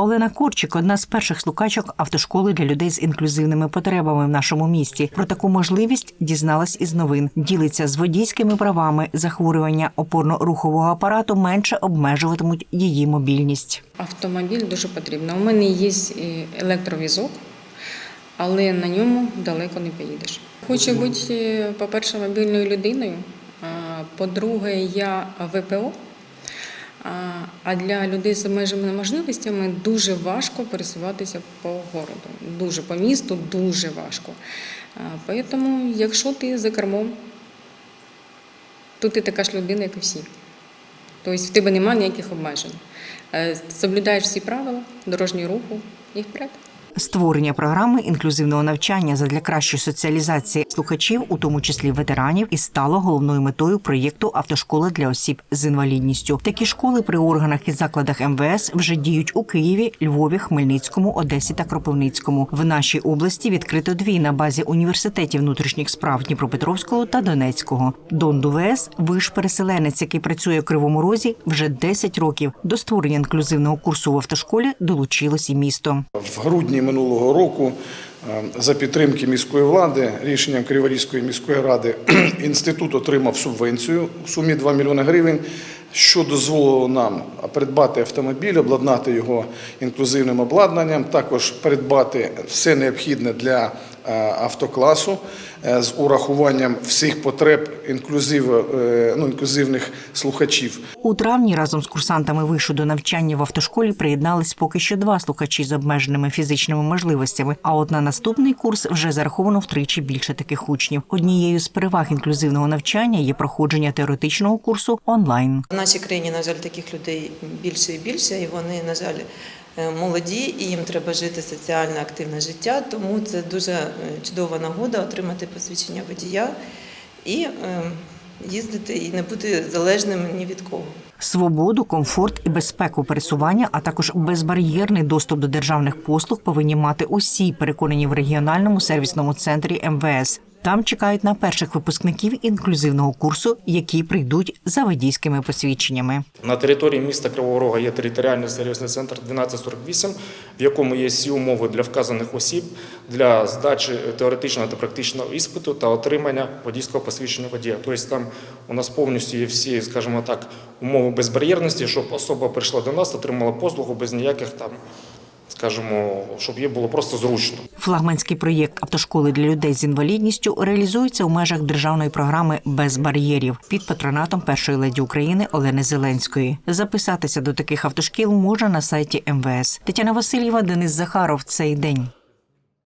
Олена Корчик одна з перших слухачок автошколи для людей з інклюзивними потребами в нашому місті. Про таку можливість дізналась із новин. Ділиться з водійськими правами. Захворювання опорно-рухового апарату менше обмежуватимуть її мобільність. Автомобіль дуже потрібно. У мене є електровізок, але на ньому далеко не поїдеш. Хочу бути, по-перше, мобільною людиною. По-друге, я ВПО. А- для людей з обмеженими можливостями дуже важко пересуватися по городу. Дуже по місту, дуже важко. Тому, якщо ти за кермом, то ти така ж людина, як і всі. Тобто в тебе немає ніяких обмежень. Е, Соблюдаєш всі правила дорожнього руху і вперед. Створення програми інклюзивного навчання задля кращої соціалізації слухачів, у тому числі ветеранів, і стало головною метою проєкту Автошкола для осіб з інвалідністю. Такі школи при органах і закладах МВС вже діють у Києві, Львові, Хмельницькому, Одесі та Кропивницькому. В нашій області відкрито дві на базі університетів внутрішніх справ Дніпропетровського та Донецького. Дон Дувес виш переселенець, який працює у Кривому Розі вже 10 років. До створення інклюзивного курсу в автошколі долучилось і місто. В грудні минулого року е, за підтримки міської влади рішенням Криворізької міської ради інститут отримав субвенцію в сумі 2 мільйони гривень, що дозволило нам придбати автомобіль, обладнати його інклюзивним обладнанням, також придбати все необхідне для автокласу е, з урахуванням всіх потреб інклюзив, е, ну, інклюзивних слухачів. У травні разом з курсантами вишу до навчання в автошколі приєднались поки що два слухачі з обмеженими фізичними можливостями. А от на наступний курс вже зараховано втричі більше таких учнів. Однією з переваг інклюзивного навчання є проходження теоретичного курсу онлайн. В нашій країні, на жаль, таких людей більше і більше, і вони, на жаль, е, молоді, і їм треба жити соціально активне життя. Тому це дуже е, чудова нагода отримати посвідчення водія і е, їздити і не бути залежним ні від кого. Свободу, комфорт і безпеку пересування, а також безбар'єрний доступ до державних послуг повинні мати усі переконані в регіональному сервісному центрі МВС. Там чекають на перших випускників інклюзивного курсу, які прийдуть за водійськими посвідченнями. На території міста Кривого Рога є територіальний сервісний центр 1248, в якому є всі умови для вказаних осіб для здачі теоретичного та практичного іспиту та отримання водійського посвідчення водія. Тобто там у нас повністю є всі, скажімо так, умови безбар'єрності, щоб особа прийшла до нас, отримала послугу без ніяких там, скажімо, щоб їй було просто зручно. Флагманський проєкт автошколи для людей з інвалідністю реалізується у межах державної програми без бар'єрів під патронатом першої леді України Олени Зеленської. Записатися до таких автошкіл можна на сайті МВС. Тетяна Васильєва, Денис Захаров. Цей день.